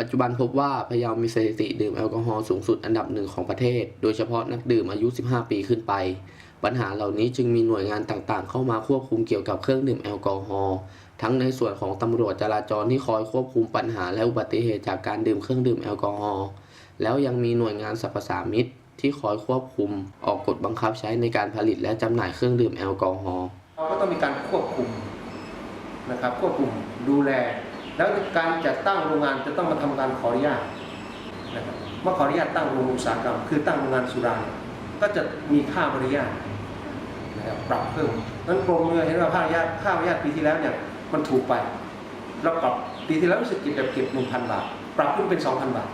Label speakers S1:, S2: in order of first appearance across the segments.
S1: ปัจจุบันพบว่าพะเยามีสถิติดื่มแอลกอฮอล์สูงสุดอันดับหนึ่งของประเทศ โดยเฉพาะนักดื่มอายุ 15 ปีขึ้นไป ปัญหาเหล่านี้จึงมีหน่วยงานต่างๆ เข้ามาควบคุมเกี่ยวกับเครื่องดื่มแอลกอฮอล์ทั้งในส่วนของตำรวจจราจรที่คอยควบคุมปัญหาและอุบัติเหตุจากการดื่มเครื่องดื่มแอลกอฮอล์แล้วยังมีหน่วยงานสรรพสามิตที่คอยควบคุมออกกฎบังคับใช้ในการผลิตและจำหน่ายเครื่องดื่มแอลกอฮอล์
S2: เราก็ต้องมีการควบคุมนะครับควบคุมดูแล แล้วการจัดตั้งโรงงานจะต้องมาทำการขออนุญาตนะครับเมื่อขออนุญาตตั้งโรงอุตสาหกรรม คือตั้งโรงงานสุราก็จะมีค่าบริญาตนะครับปรับเพิ่มนั้นกรมเมื่อเห็นว่าค่าอนุญาตค่าอนุญาตปีที่แล้วเนี่ยมันถูกไปเราปรับปีที่แล้วรู้สึกเก็บแบบเก็บ1,000บาท ปรับขึ้นเป็น2,000บาท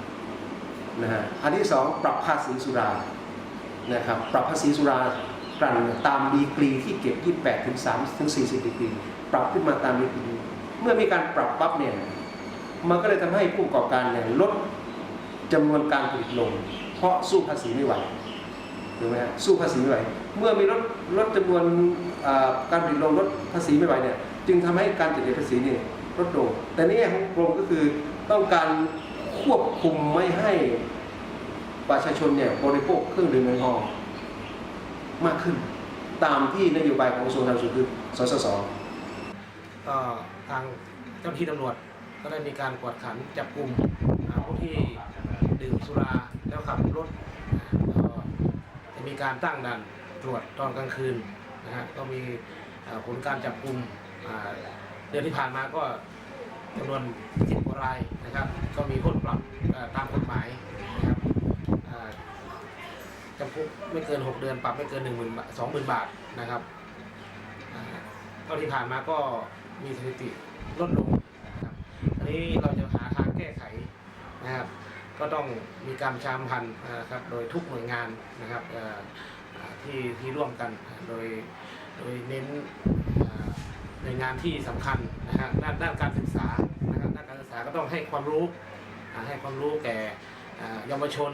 S2: นะฮะอันที่สองปรับภาษีสุรานะครับปรับภาษีสุรากลั่นตามดีกรีที่เก็บ 28 ถึง 3 ถึง 40 ดีกรี ปรับขึ้นมาตามดีกรี เมื่อมีการปรับปั๊บเนี่ยมันก็เลยทำให้ผู้ประกอบการเนี่ยลดจำนวนการผลิตลง เพราะสู้ภาษีไม่ไหวถูกไหมฮะสู้ภาษีไม่ไหว เมื่อมีลดลดจำนวนการผลิตลงลดภาษีไม่ไหวเนี่ยจึงทำให้การจัดเก็บภาษีเนี่ยลดลงแต่นแง่ของกรมก็คือต้องการควบคุมไม่ให้ประชาชนเนี่ยบริโภคเครื่องดื่มแอลกอฮอล์มากขึ้น ตามที่นโยบายของกระทรวงสาธารณสุขคือสสส
S3: ทางเจ้าหน้าที่ตำรวจก็ได้มีการกวดขันจับกลุ่มผู้ที่ดื่มสุราแล้วขับรถก็จะมีการตั้งด่านตรวจตอนกลางคืนนะฮะก็มีผลการจับกลุ่มเดือนที่ผ่านมาก็จำนวนสิบกว่ารายนะครับ ก็มีโทษปรับตามกฎหมายนะครับจำคุกไม่เกิน 6 เดือนปรับไม่เกิน1 0 0 0 0บาท20,000บาท นะครับอ่าเท่าที่ผ่านมาก็ มีสถิติลดลงนะครับอันนี้เราจะหาทางแก้ไขนะครับ ก็ต้องมีการชามพันธ์นะครับ โดยทุกหน่วยงานนะครับที่ที่ร่วมกันโดยโดยเน้นอ่าหน่วยงานที่สำคัญนะฮะด้านด้านการศึกษานะครับด้านการศึกษาก็ต้องให้ความรู้ให้ความรู้แก่เยาวชน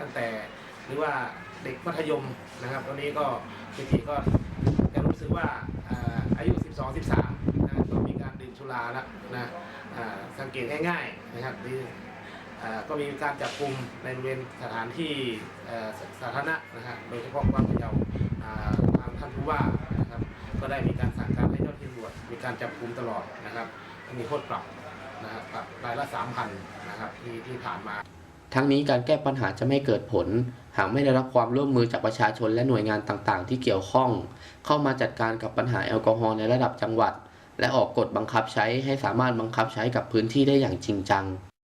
S3: ตั้งแต่หรือว่าเด็กมัธยมนะครับตอนนี้ก็สถิติก็จะรู้สึกว่าอายุ 12 13 สุราแล้วนะสังเกตง่ายๆนะครับหรืออ่ก็มีการจับกลุ่มในบริเวณสถานที่สาธารณะนะฮะโดยเฉพาะความพะเยาอ่าทางท่านผู้ว่านะครับก็ได้มีการสั่งการให้เจ้าที่ตำรวจมีการจับกลุ่มตลอดนะครับมีโทษปรับนะครับปรับรายละ3,000นะครับที่ที่ผ่านมา
S1: ทั้งนี้การแก้ปัญหาจะไม่เกิดผล หากไม่ได้รับความร่วมมือจากประชาชนและหน่วยงานต่างๆ ที่เกี่ยวข้อง เข้ามาจัดการกับปัญหาแอลกอฮอล์ในระดับจังหวัด และออกกฎบังคับใช้ให้สามารถบังคับใช้กับพื้นที่ได้อย่างจริงจัง